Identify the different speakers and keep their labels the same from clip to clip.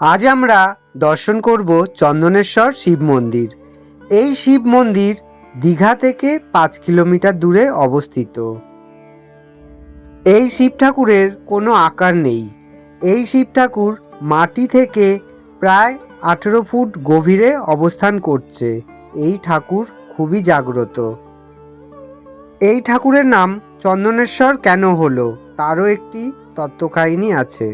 Speaker 1: আজ আমরা দর্শন করব চন্দনেশ্বর শিব মন্দির। এই শিব মন্দির দীঘা থেকে পাঁচ কিলোমিটার দূরে অবস্থিত। এই শিব ঠাকুরের কোনো আকার নেই। এই শিব ঠাকুর মাটি থেকে প্রায় আঠেরো ফুট গভীরে অবস্থান করছে। এই ঠাকুর খুবই জাগ্রত। এই ঠাকুরের নাম চন্দনেশ্বর কেন হলো? তারও একটি তত্ত্বকাহিনী আছে।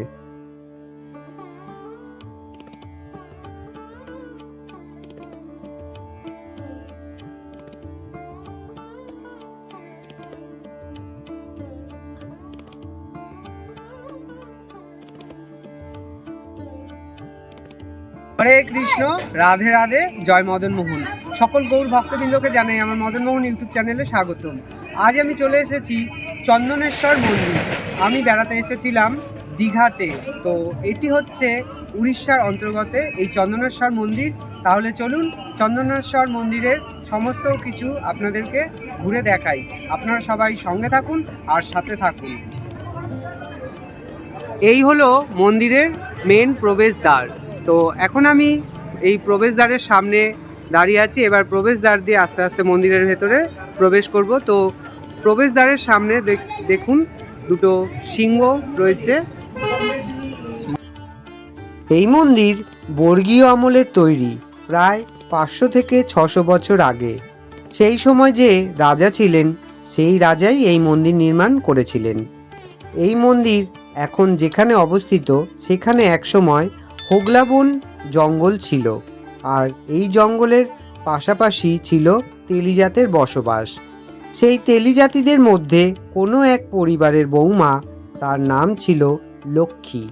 Speaker 1: হরে কৃষ্ণ, রাধে রাধে, জয় মদন মোহন। সকল গৌর ভক্তবৃন্দকে জানাই আমার মদন মোহন ইউটিউব চ্যানেলে স্বাগতম। আজ আমি চলে এসেছি চন্দনেশ্বর মন্দির। আমি বেড়াতে এসেছিলাম দীঘাতে। তো এটি হচ্ছে উড়িষ্যার অন্তর্গত এই চন্দনেশ্বর মন্দির। তাহলে চলুন চন্দনেশ্বর মন্দিরের সমস্ত কিছু আপনাদেরকে ঘুরে দেখাই। আপনারা সবাই সঙ্গে থাকুন আর সাথে থাকুন। এই হলো মন্দিরের মেন প্রবেশদ্বার। তো এখন আমি এই প্রবেশদ্বারের সামনে দাঁড়িয়ে আছি। এবার প্রবেশদ্বার দিয়ে আস্তে আস্তে মন্দিরের ভেতরে প্রবেশ করব। তো প্রবেশদ্বারের সামনে দেখ- দেখুন দুটো সিংহ রয়েছে। এই মন্দির বর্গীয় আমলের তৈরি প্রায় পাঁচশো থেকে ছশো বছর আগে। সেই সময় যে রাজা ছিলেন, সেই রাজাই এই মন্দির নির্মাণ করেছিলেন। এই মন্দির এখন যেখানে অবস্থিত, সেখানে একসময় হোগলাবন জঙ্গল ছিল, আর এই জঙ্গলের পাশাপাশি ছিল তেলিজাতের বসবাস। সেই তেলিজাতিদের মধ্যে কোনো এক পরিবারের বৌমা তার নাম ছিল লক্ষ্মী।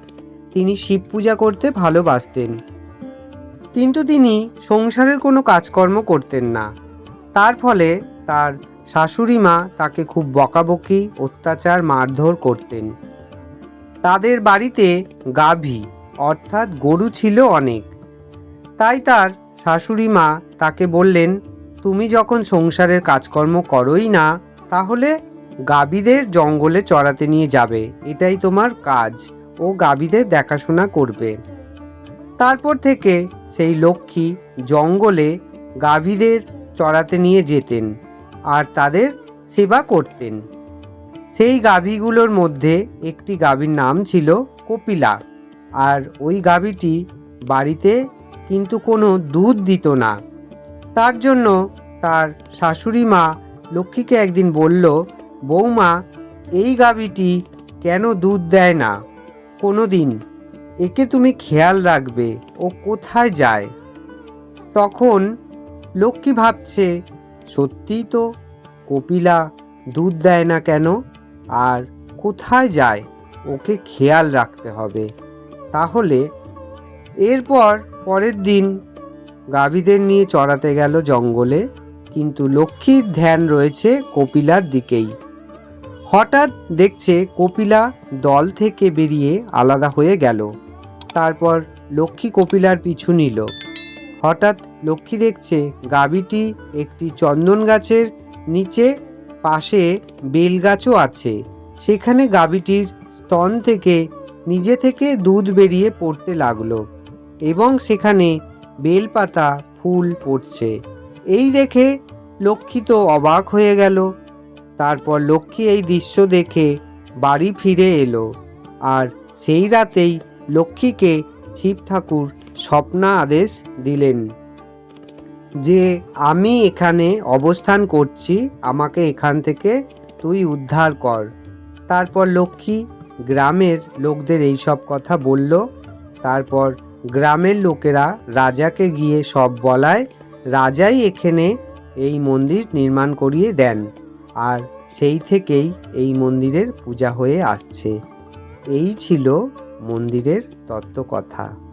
Speaker 1: তিনি শিব পূজা করতে ভালোবাসতেন। কিন্তু তিনি সংসারের কোনো কাজকর্ম করতেন না। তার ফলে তার শাশুড়ি মা তাকে খুব বকাবকি, অত্যাচার, মারধর করতেন। তাদের বাড়িতে গাভী অর্থাৎ গরু ছিল অনেক। তাই তার শাশুড়ি মা তাকে বললেন, তুমি যখন সংসারের কাজকর্ম করোই না, তাহলে গাভীদের জঙ্গলে চড়াতে নিয়ে যাবে। এটাই তোমার কাজ। ও গাভীদের দেখাশোনা করবে। তারপর থেকে সেই লক্ষ্মী জঙ্গলে গাভীদের চড়াতে নিয়ে যেতেন আর তাদের সেবা করতেন। সেই গাভীগুলোর মধ্যে একটি গাভীর নাম ছিল কপিলা। আর ওই গাভীটি বাড়িতে কিন্তু কোনো দুধ দিত না। তার জন্য তার শাশুড়ি মা লক্ষ্মীকে একদিন বলল বৌমা এই গাভীটি কেন দুধ দেয় না? কোনো দিন একে তুমি খেয়াল রাখবে, ও কোথায় যায়? তখন লক্ষ্মী ভাবছে, সত্যিই তো কপিলা দুধ দেয় না কেন? আর কোথায় যায়? ওকে খেয়াল রাখতে হবে। তাহলে এরপর পরের দিন গাভীদের নিয়ে চড়াতে গেল জঙ্গলে, কিন্তু লক্ষ্মীর ধ্যান রয়েছে কপিলার দিকেই। হঠাৎ দেখছে কপিলা দল থেকে বেরিয়ে আলাদা হয়ে গেল। তারপর লক্ষ্মী কপিলার পিছু নিল। হঠাৎ লক্ষ্মী দেখছে গাভীটি একটি চন্দন গাছের নিচে পাশে বেলগাছও আছে। সেখানে গাভীটির স্তন থেকে নিজে থেকে দুধ বেরিয়ে পড়তে লাগল এবং সেখানে বেলপাতা, ফুল পড়ছে। এই দেখে লক্ষ্মী তো অবাক হয়ে গেল। তারপর লক্ষ্মী এই দৃশ্য দেখে বাড়ি ফিরে এলো আর সেই রাতেই লক্ষ্মীকে শিব ঠাকুর স্বপ্না আদেশ দিলেন যে, আমি এখানে অবস্থান করছি, আমাকে এখান থেকে তুই উদ্ধার কর। তারপর লক্ষ্মী গ্রামের লোকদের এই সব কথা বলল। তারপর গ্রামের লোকেরা রাজাকে গিয়ে সব বলায়, রাজাই এখানে এই মন্দির নির্মাণ করিয়ে দেন আর সেই থেকেই এই মন্দিরের পূজা হয়ে আসছে। এই ছিল মন্দিরের তত্ত্বকথা।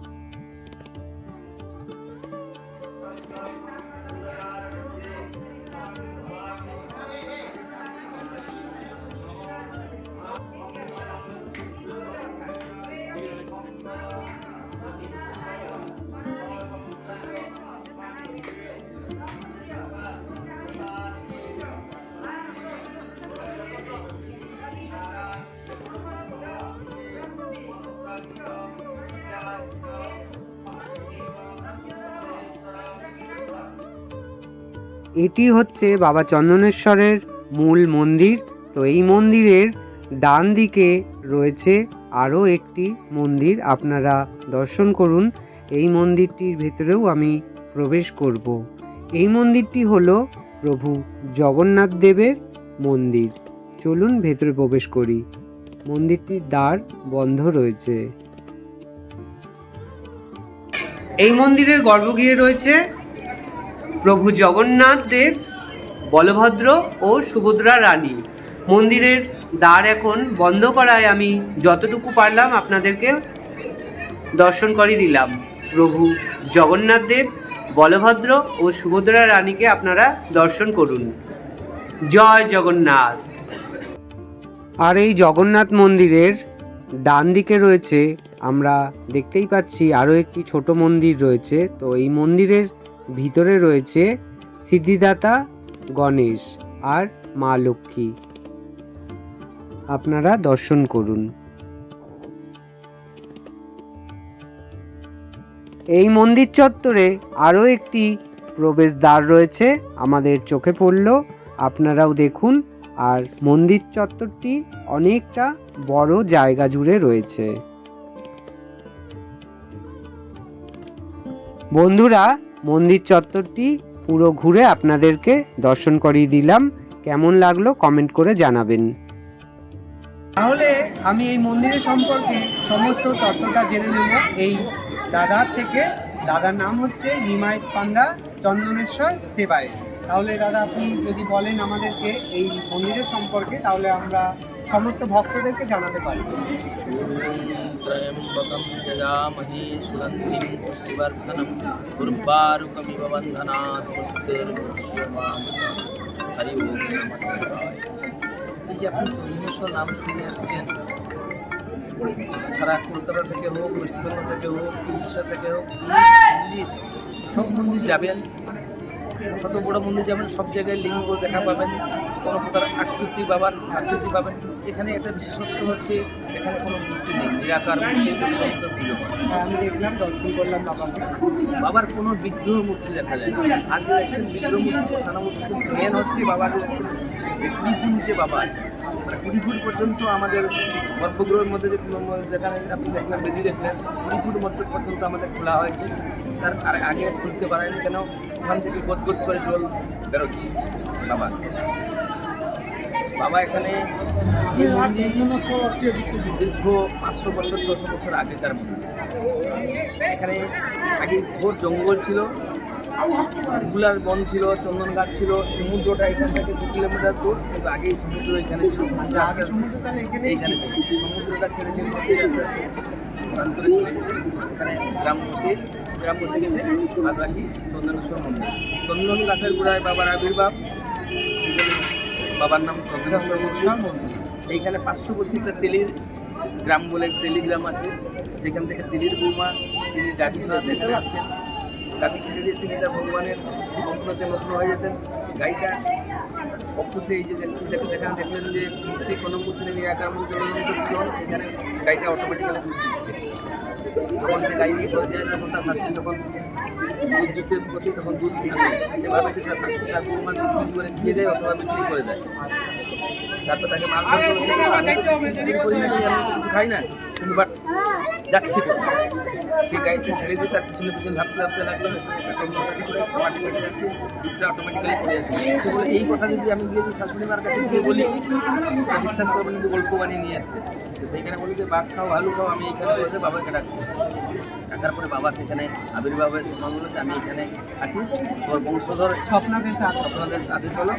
Speaker 1: এটি হচ্ছে বাবা চন্দনেশ্বরের মূল মন্দির। তো এই মন্দিরের ডান দিকে রয়েছে আরও একটি মন্দির। আপনারা দর্শন করুন, এই মন্দিরটির ভেতরেও আমি প্রবেশ করব। এই মন্দিরটি হল প্রভু জগন্নাথ দেবের মন্দির। চলুন ভেতরে প্রবেশ করি। মন্দিরটির দ্বার বন্ধ রয়েছে। এই মন্দিরের গর্ভগৃহে রয়েছে প্রভু জগন্নাথ দেব বলভদ্র ও সুভদ্রা রানী। মন্দিরের দ্বার এখন বন্ধ করায় আমি যতটুকু পারলাম আপনাদেরকে দর্শন করে দিলাম। প্রভু জগন্নাথ দেব বলভদ্র ও সুভদ্রা রানীকে আপনারা দর্শন করুন। জয় জগন্নাথ। আর এই জগন্নাথ মন্দিরের ডান দিকে রয়েছে, আমরা দেখতেই পাচ্ছি আরও একটি ছোট মন্দির রয়েছে। তো এই মন্দিরের ভিতরে রয়েছে সিদ্ধিদাতা, গণেশ আর মা লক্ষ্মী। আপনারা দর্শন করুন। এই মন্দির চত্বরে আরও একটি প্রবেশদ্বার রয়েছে, আমাদের চোখে পড়ল, আপনারাও দেখুন। আর মন্দির চত্বরটি অনেকটা বড় জায়গা জুড়ে রয়েছে। বন্ধুরা মন্দির চত্বরটি পুরো ঘুরে আপনাদেরকে দর্শন করিয়ে দিলাম। কেমন লাগল কমেন্ট করে জানাবেন। তাহলে আমি এই মন্দিরের সম্পর্কে সমস্ত তথ্যটা জেনে নেব। এই দাদার থেকে। দাদার নাম হচ্ছে হিমায়ত পান্ডা, চন্দনেশ্বর সেবায় তাহলে দাদা, আপনি যদি বলেন আমাদেরকে এই মন্দিরের সম্পর্কে, তাহলে আমরা সমস্ত ভক্তদেরকে জানাতে পারি।
Speaker 2: ত্রয়ম্বকম যজামহি সুগন্ধিম পুষ্টিবর্ধনম উর্বারুকমিব বন্ধনাৎ হরি ওম এই যে আপনি চল্লিশশো নাম শুনে আসছেন সারা কলকাতা থেকে হোক, ওয়েস্ট বেঙ্গল থেকে হোক, উড়িষ্যা থেকে হোক সব মন্দির যাবেন। ছোটো বড়ো মন্দির যাবেন সব জায়গায় লিঙ্গ দেখা পাবেন কোনো প্রকার আকৃতি বাবার আকৃতি পাবেন। এখানে একটা বিশেষত্ব হচ্ছে এখানে কোনো মূর্তি নেই নিরাকার।
Speaker 1: হ্যাঁ, আমি দেখলাম দর্শন করলাম বাবাকে
Speaker 2: বাবার কোনো বিগ্রহ মূর্তি দেখা যায় না। আগে দেখছেন বিগ্রহ মূর্তি বসানো মূর্তি মেন হচ্ছে বাবার ফুট নিচে বাবা আছে। মানে কুড়ি ফুট পর্যন্ত আমাদের গর্ভগৃহের মধ্যে যে যেখানে আপনি দেখলেন বেদি দেখলেন কুড়ি ফুট মধ্যে পর্যন্ত আমাদের খোলা হয়েছে। তার আর আগে খুলতে পারেনি কেন? ওখান থেকে গদগদ করে জল বেরোচ্ছে বাবা বাবা এখানে দীর্ঘ পাঁচশো বছর ছশো বছর আগে তার এখানে আগে ঘোর জঙ্গল ছিলগুলার বন ছিল চন্দন গাছ ছিল সমুদ্রটা এখান থেকে দু কিলোমিটার দূর কিন্তু আগে সমুদ্র এখানে ছিল এইখানে। সমুদ্রটা ছেড়ে ছেড়ে। এখানে গ্রাম বসে গ্রাম বসে গেছে আর বাকি চন্দনেশ্বর মন্দির। চন্দন গাছের গোড়ায় বাবার আবির্ভাব। বাবার নাম চন্দ্রেশ্বর মন্দির। এইখানে পার্শ্ববর্তী একটা তেলির গ্রাম বলে তেলি গ্রাম আছে। সেখান থেকে তেলির বৌমা, তিনি ডাকি দেখতে আসতেন। ডাকি ছেড়ে দিয়ে তিনি তার ভগবানের মগ্নতে মগ্ন হয়ে যেতেন। গাইটা অবশ্যই এই যে যেখানে দেখলেন যে মূর্তি কোনো মূর্তি নেই একার মধ্যে সেখানে গাইটা অটোমেটিক্যালি দুধ দিচ্ছে যখন সে গাই নিয়ে যায় তখন তার হাতে যখন দুধ দিতে বসে তখন দুধ সেভাবে তার বৌমা দুধ করে দিয়ে দেয় অথবা বিক্রি করে দেয়? তারপর তাকে কিছু খাই না কিন্তু বাট যাচ্ছে তো। সে গাড়িতে ছেড়ে দিয়ে তার পিছনে পিছনে ভাবতে ভাবতে লাগল মাটি যাচ্ছে দুধটা অটোমেটিক্যালি পড়ে যাচ্ছে তো বলে এই কথা যদি আমি গিয়ে শাশুড়ি মার কাছে গিয়ে বলি তা বিশ্বাস করবেন কিন্তু গল্প বানিয়ে নিয়ে আসতে তো সেইখানে বলি যে বাঘ খাও ভালো খাও আমি এখানে বসে বাবাকে ডাকবো ডাকার পরে বাবা সেখানে আবির্ভাব হয়ে সময় বলল যে আমি এখানে আছি। তোর বংশধর
Speaker 1: স্বপ্নাদেশ
Speaker 2: আপনাদের আদেশ হলো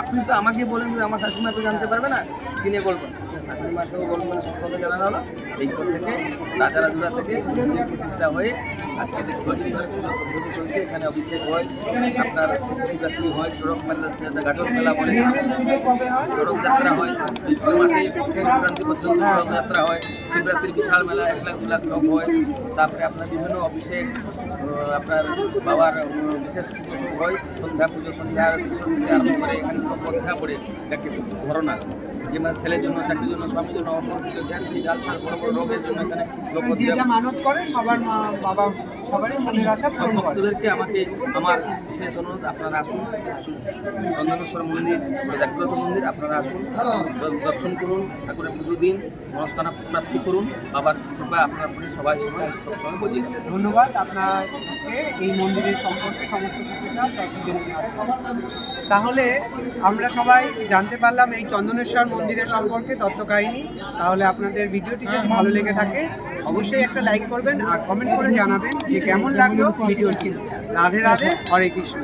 Speaker 2: আপনি তো আমাকে বলেন যে আমার শাশুড়ি মা তো জানতে পারবে না কিনে বলবেন শাশুড়ি মাকেও বলবেন কথা জানানো হলো। এই থেকে রাজা রাজুরা থেকে মন্দির হয়ে আজকে ছদিন ধরে পুজো চলছে, এখানে অভিষেক হয় আপনার শিবরাত্রি হয় চড়ক মেলা গাজর মেলা বলে। চড়ক যাত্রা হয় চৈত্র মাসে সংক্রান্তি পর্যন্ত চড়ক যাত্রা হয়। শিবরাত্রির বিশাল মেলা, এক লাখ, দু লাখ লোক হয়। তারপরে আপনার বিভিন্ন অভিষেক আপনার বাবার বিশেষ পুজো হয়। সন্ধ্যা পুজো, সন্ধ্যা আরতি থেকে আরম্ভ করে এখানে তো পদ্মা পড়ে। যাকে ঘরনা মানে ছেলের জন্য চাকরির জন্য স্বামীর জন্য অপরিচিত গ্যাস্ট্রিক আলসার বড় বড় রোগের জন্য এখানে লোক
Speaker 1: যে যা মানত করে সবার বাবা সবারই মনের আশা পূরণ
Speaker 2: ভক্তদেরকে আমাকে আমার বিশেষ অনুরোধ আপনারা আসুন আসুন। চন্দনেশ্বর মন্দির জাগ্রত মন্দির আপনারা আসুন দর্শন করুন ঠাকুরের পুজো দিন মনস্কামনা প্রাপ্তি করুন বাবার কৃপা আপনার সবাই
Speaker 1: ধন্যবাদ আপনাকে এই মন্দিরের সম্পর্কে সমস্ত তাহলে আমরা সবাই জানতে পারলাম এই চন্দনেশ্বর মন্দিরের সম্পর্কে তত্ত্ব কাহিনী তাহলে আপনাদের ভিডিওটি যদি ভালো লেগে থাকে, অবশ্যই একটা লাইক করবেন আর কমেন্ট করে জানাবেন যে কেমন লাগল ভিডিওটি। রাধে রাধে, হরে কৃষ্ণ।